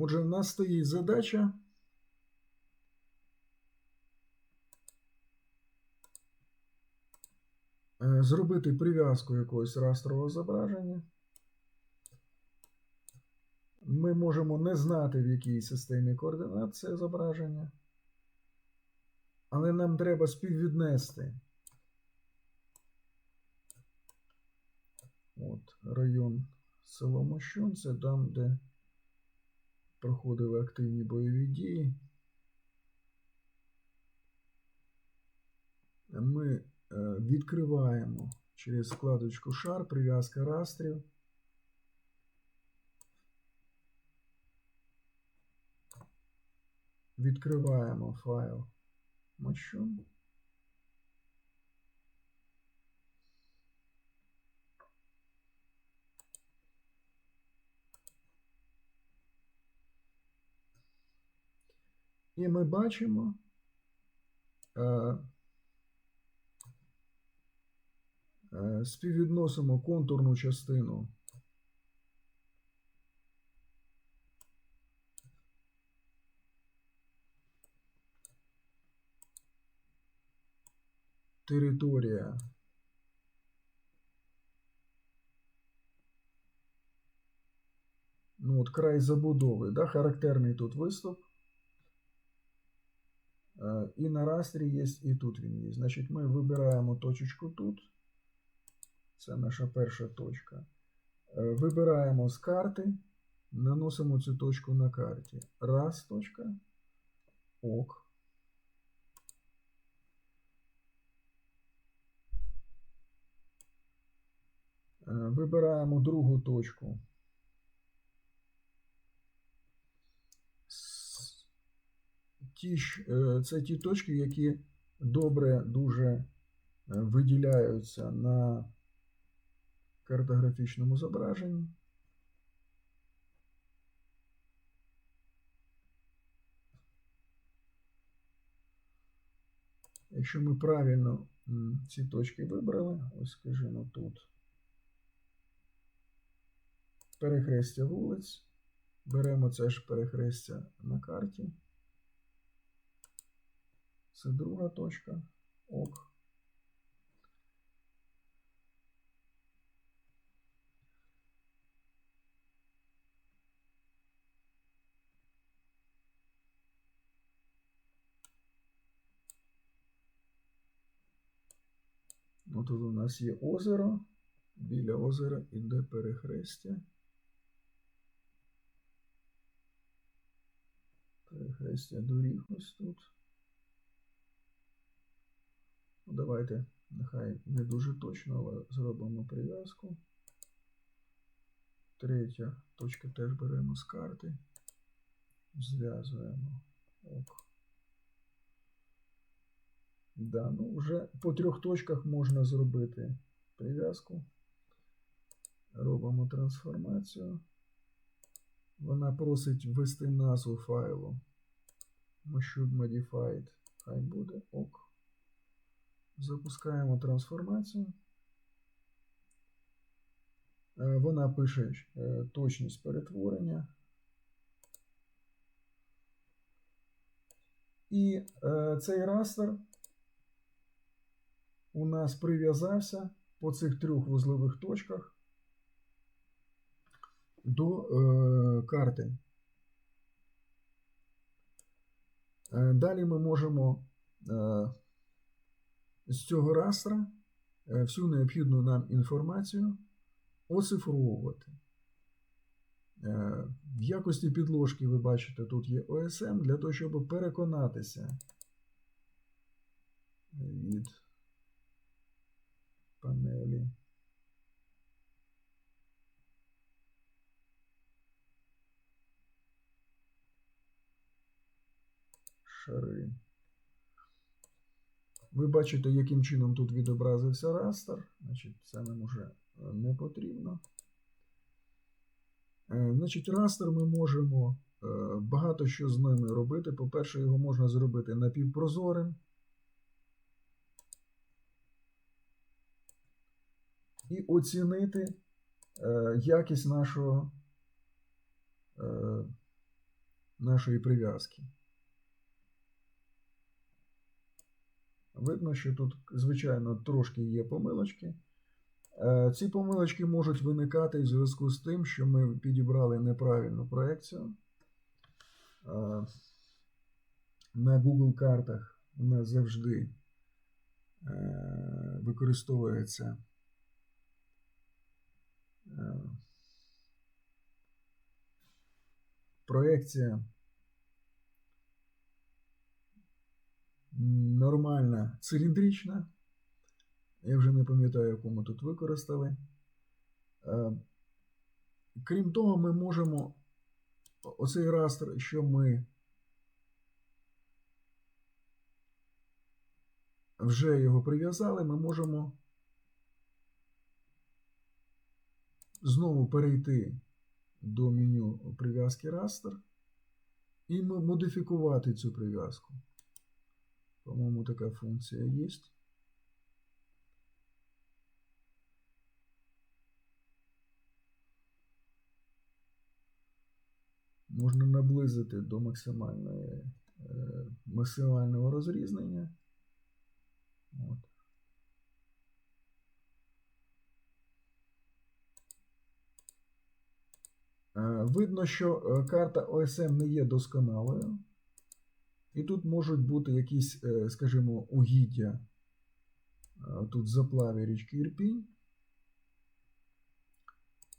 Отже, в нас стоїть задача. е, Зробити прив'язку якогось растрового зображення. Ми можемо не знати, в якій системі координат це зображення. Але нам треба співвіднести. От, район село Мощун, це там, де проходили активні бойові дії. Ми е, відкриваємо через вкладочку шар, прив'язка растрів. Відкриваємо файл Мощун. І ми бачимо е, е, співвідносимо контурну частину територія ну от край забудови, да, характерний тут виступ. Е, І на растрі є, і тут він є. Значить, ми вибираємо точечку тут. Це наша перша точка. Е, Вибираємо з карти, наносимо цю точку на карті. Раз точка. Ок. Е, Вибираємо другу точку. Ті, е, це ті точки, які добре дуже е, виділяються на картографічному зображенні. Якщо ми правильно ці точки вибрали, ось скажімо тут. Перехрестя вулиць. Беремо це ж перехрестя на карті. Це друга точка. Ок. Ну, тут у нас є озеро. Біля озера іде перехрестя. Перехрестя доріг ось тут. Ну, давайте, нехай не дуже точно, але зробимо прив'язку. Третя точка теж беремо з карти. Зв'язуємо. Да, ну вже по трьох точках можна зробити прив'язку. Робимо трансформацію. Вона просить ввести назву файлу. Should modified. Хай буде ок. Запускаємо трансформацію. Е, Вона пише е, точність перетворення. І е, цей растер у нас прив'язався по цих трьох вузлових точках до карти. Далі ми можемо з цього растра е, всю необхідну нам інформацію оцифровувати. Е, в якості підложки ви бачите, тут є OSM для того, щоб переконатися від панелі. Шари. Ви бачите, яким чином тут відобразився растер. Значить, це нам уже е, не потрібно. Е, Значить, растер ми можемо е, багато що з ними робити. По-перше, його можна зробити напівпрозорим. І оцінити якість нашого нашої прив'язки. Видно, що тут, звичайно, трошки є помилочки. Е, Ці помилочки можуть виникати в зв'язку з тим, що ми підібрали неправильну проекцію. Е, На Google картах у нас завжди е, використовується проекція нормальна циліндрична. Я вже не пам'ятаю, яку ми тут використали. Е, Крім того, ми можемо оцей растр, що ми вже його прив'язали, ми можемо знову перейти до меню прив'язки растер і модифікувати цю прив'язку. По-моєму, така функція є. Можна наблизити до максимальної, е, максимального розрізнення. От. Е, Видно, що е, карта OSM не є досконалою. І тут можуть бути якісь, е, скажімо, угіддя е, тут заплаві річки Ірпінь,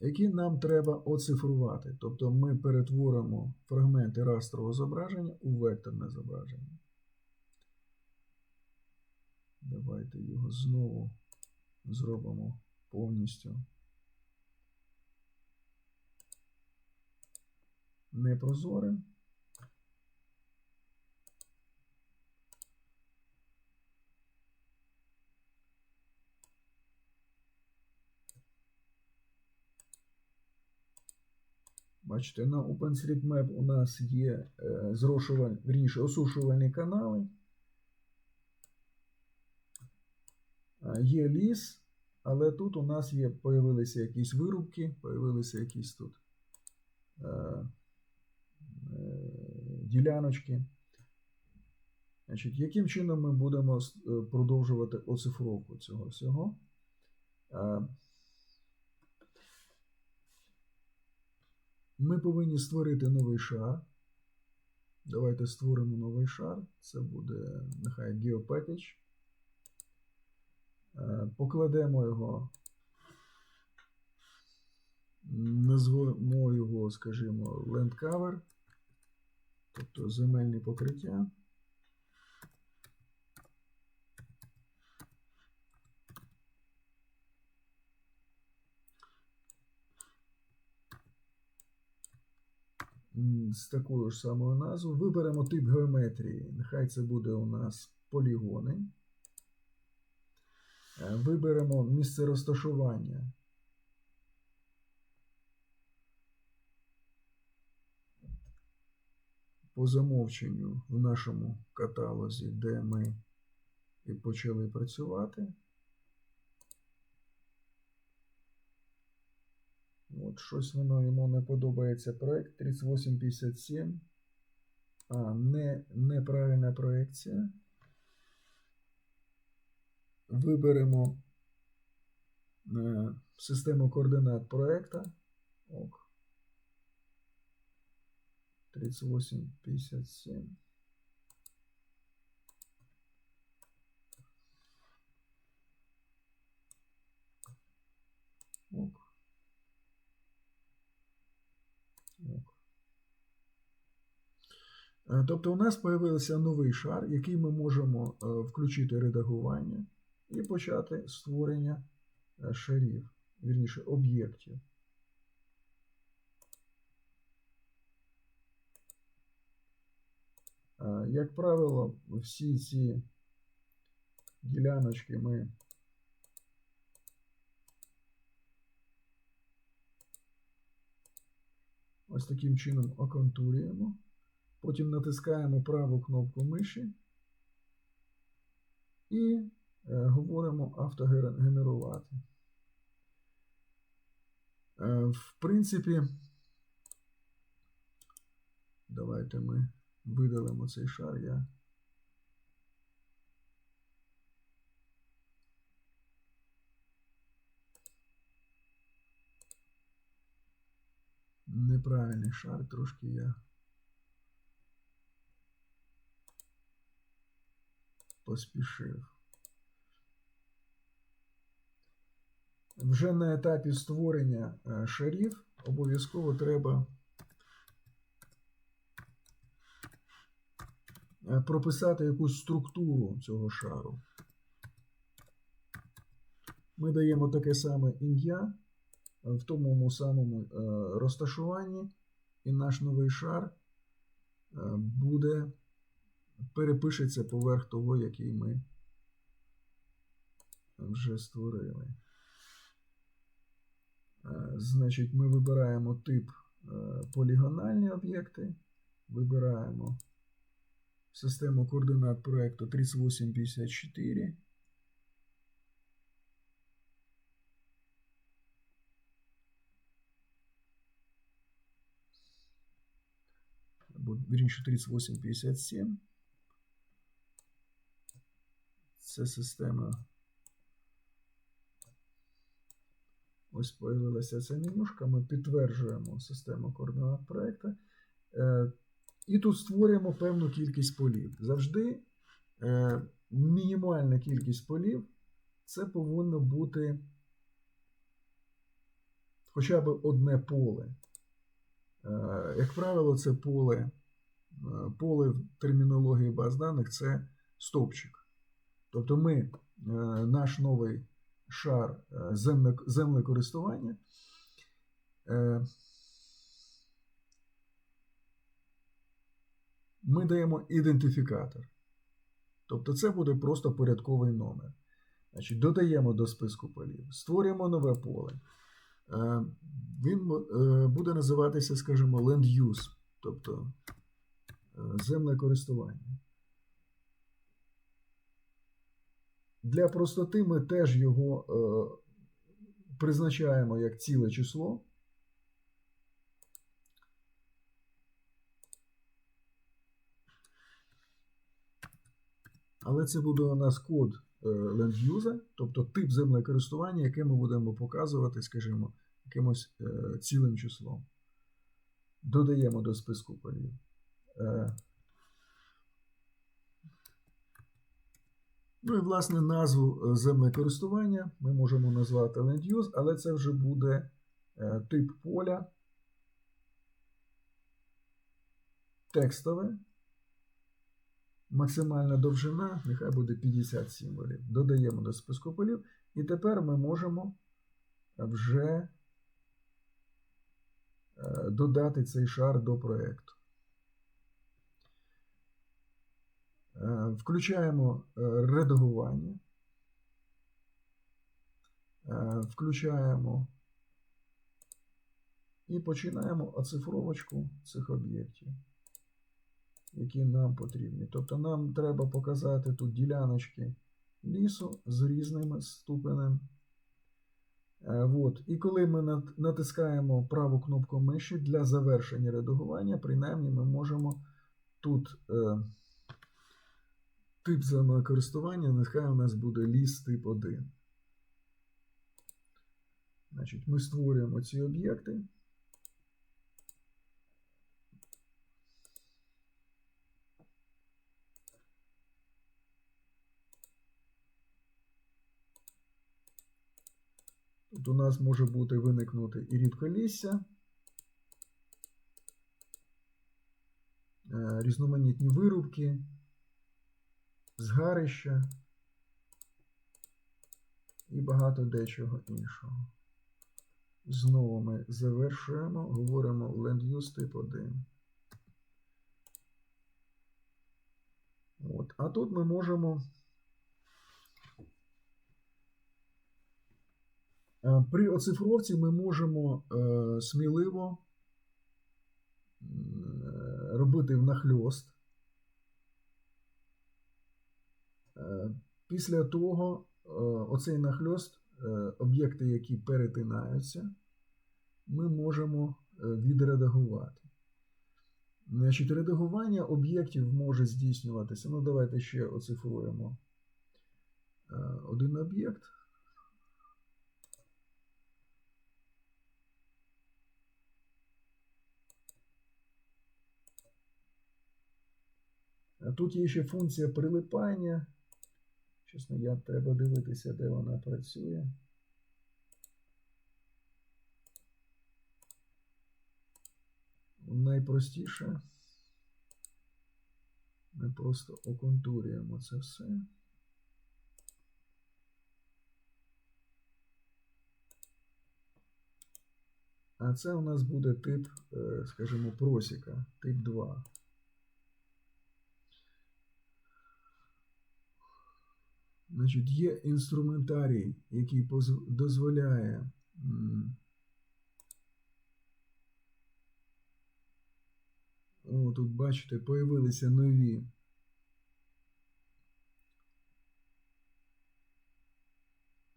які нам треба оцифрувати. Тобто ми перетворимо фрагменти растрового зображення у векторне зображення. Давайте його знову зробимо повністю непрозорим. Бачите, на OpenStreetMap у нас є е, зрошуваль, вірніше, осушувальні канали. Є ліс, але тут у нас є, появилися якісь вирубки, появилися якісь тут е, е, діляночки. Значить, яким чином ми будемо продовжувати оцифровку цього всього? Ми повинні створити новий шар. Давайте створимо новий шар. Це буде нехай GeoPackage. Е, Покладемо його, назвемо його, скажімо, Land Cover, тобто земельне покриття. З такою ж самою назвою. Виберемо тип геометрії. Нехай це буде у нас полігони. Е, Виберемо місце розташування. По замовченню в нашому каталозі, де ми і почали працювати. От щось воно йому не подобається. Проект 3857. А, не, неправильна проекція. Виберемо е, систему координат проекта. Ок. 3857. Ок. Ок. Е, Тобто у нас з'явився новий шар, який ми можемо е, включити редагування і почати створення е, шарів, вірніше, об'єктів. Е, Як правило, всі ці діляночки ми ось таким чином оконтурюємо. Потім натискаємо праву кнопку миші і е, говоримо автогенерувати. Е, в принципі, Давайте ми видалимо цей шар. Я неправильний шар, трошки я поспішив. Вже на етапі створення е, шарів обов'язково треба е, прописати якусь структуру цього шару. Ми даємо таке саме ім'я в тому самому е, розташуванні, і наш новий шар буде перепишеться поверх того, який ми вже створили. Е, Значить, ми вибираємо тип е, полігональні об'єкти, вибираємо систему координат проєкту 3854. або вірніше 3857. Це система. Ось появилася ця менюшка. Ми підтверджуємо систему координат проєкту. Е, і тут створюємо певну кількість полів. Завжди е, мінімальна кількість полів це повинно бути хоча б одне поле. Е, Як правило, це поле, поле в термінології баз даних це стовпчик. Тобто ми е, наш новий шар е, землекористування е, ми даємо ідентифікатор. Тобто це буде просто порядковий номер. Значить, Додаємо до списку полів, створюємо нове поле. Він буде називатися, скажімо, land use, тобто земне користування. Для простоти ми теж його е, призначаємо як ціле число. Але це буде у нас код use, тобто тип землекористування, яке ми будемо показувати, скажімо, якимось е, цілим числом. Додаємо до списку полів. Е, Ну і, власне, назву землекористування ми можемо назвати land use, але це вже буде е, тип поля текстове. Максимальна довжина, нехай буде 50 символів. Додаємо до списку полів. І тепер ми можемо вже е, додати цей шар до проєкту. Е, Включаємо е, редагування, Е, включаємо і починаємо оцифровочку цих об'єктів, які нам потрібні. Тобто нам треба показати тут діляночки лісу з різним ступенем. Е, От. І коли ми натискаємо праву кнопку миші для завершення редагування, принаймні ми можемо тут. Тип землекористування, нехай у нас буде ліс тип 1. Значить, ми створюємо ці об'єкти. Тут у нас може бути виникнути і рідколісся, е, різноманітні вирубки згарища і багато дечого іншого. Знову ми завершуємо, говоримо land use тип 1. От. А тут ми можемо е, при оцифровці ми можемо е, сміливо е, робити внахльост. Е, Після того е, оцей нахльост, е, об'єкти, які перетинаються, ми можемо е, відредагувати. Значить, редагування об'єктів може здійснюватися. Ну, давайте ще оцифруємо е, один об'єкт. Тут є ще функція прилипання. Чесно, я треба дивитися, де вона працює. Найпростіше. Ми просто оконтурюємо це все. А це у нас буде тип, е, скажімо, просіка, тип 2. Значить, є інструментарій, який дозволяє О, тут бачите, появилися нові.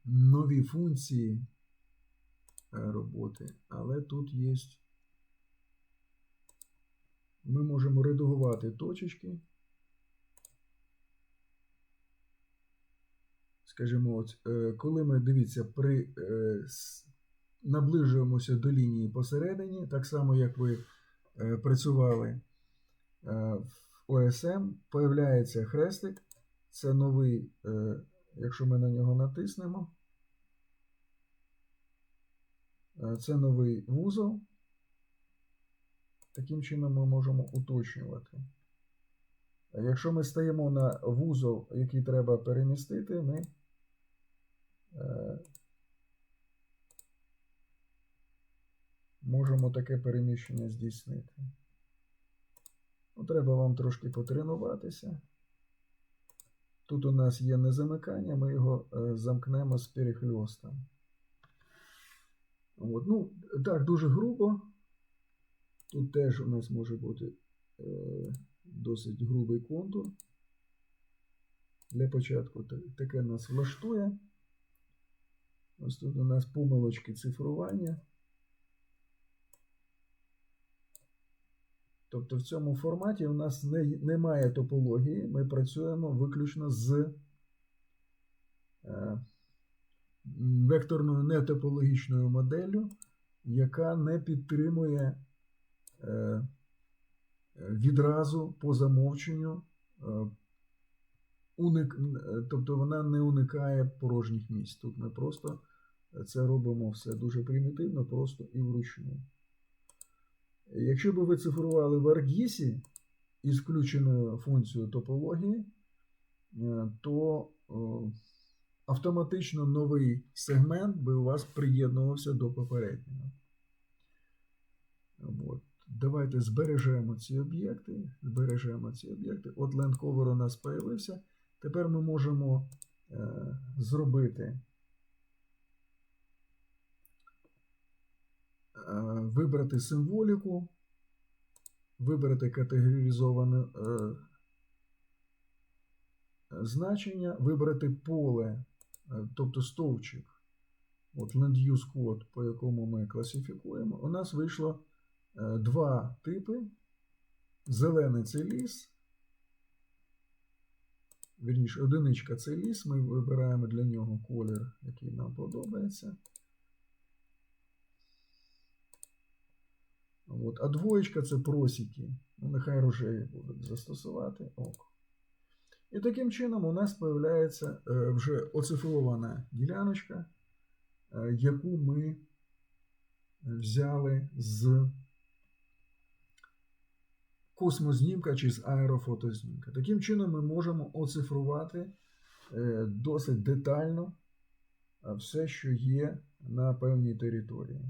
Нові функції е, роботи, але тут є. Ми можемо редагувати точечки. Скажімо, от, е, коли ми дивіться, при, е, наближуємося до лінії посередині, так само як ви е, працювали в ОСМ, появляється хрестик. Це новий, якщо ми на нього натиснемо, це новий вузол. Таким чином ми можемо уточнювати. Якщо ми стаємо на вузол, який треба перемістити, ми можемо таке переміщення здійснити. Ну, треба вам трошки потренуватися. Тут у нас є незамикання, ми його е, замкнемо з перехльостом. От. Ну, так, дуже грубо. Тут теж у нас може бути е, досить грубий контур. Для початку таке нас влаштує. Ось тут у нас помилочки цифрування. Тобто в цьому форматі у нас не, немає топології, ми працюємо виключно з е, векторною нетопологічною моделлю, яка не підтримує е, відразу по замовченню, е, уник, е, тобто вона не уникає порожніх місць. Тут ми просто це робимо все дуже примітивно, просто і вручну. Якщо б ви цифрували в ArcGIS із включеною функцією топології, е, то е, автоматично новий сегмент би у вас приєднувався до попереднього. От. Давайте збережемо ці об'єкти. Збережемо ці об'єкти. От лендковер у нас з'явився. Тепер ми можемо е, зробити. е, Вибрати символіку, вибрати категоризоване е, значення, вибрати поле, е, тобто стовпчик, от land use код, по якому ми класифікуємо. У нас вийшло е, два типи. Зелений це ліс. Вірніше, одиничка це ліс. Ми вибираємо для нього колір, який нам подобається. От. А двоєчка це просіки. Ну, нехай рожеві будуть застосувати. Ок. І таким чином у нас з'являється е, вже оцифрована діляночка, е, яку ми взяли з космознімка чи з аерофотознімка. Таким чином ми можемо оцифрувати е, досить детально все, що є на певній території.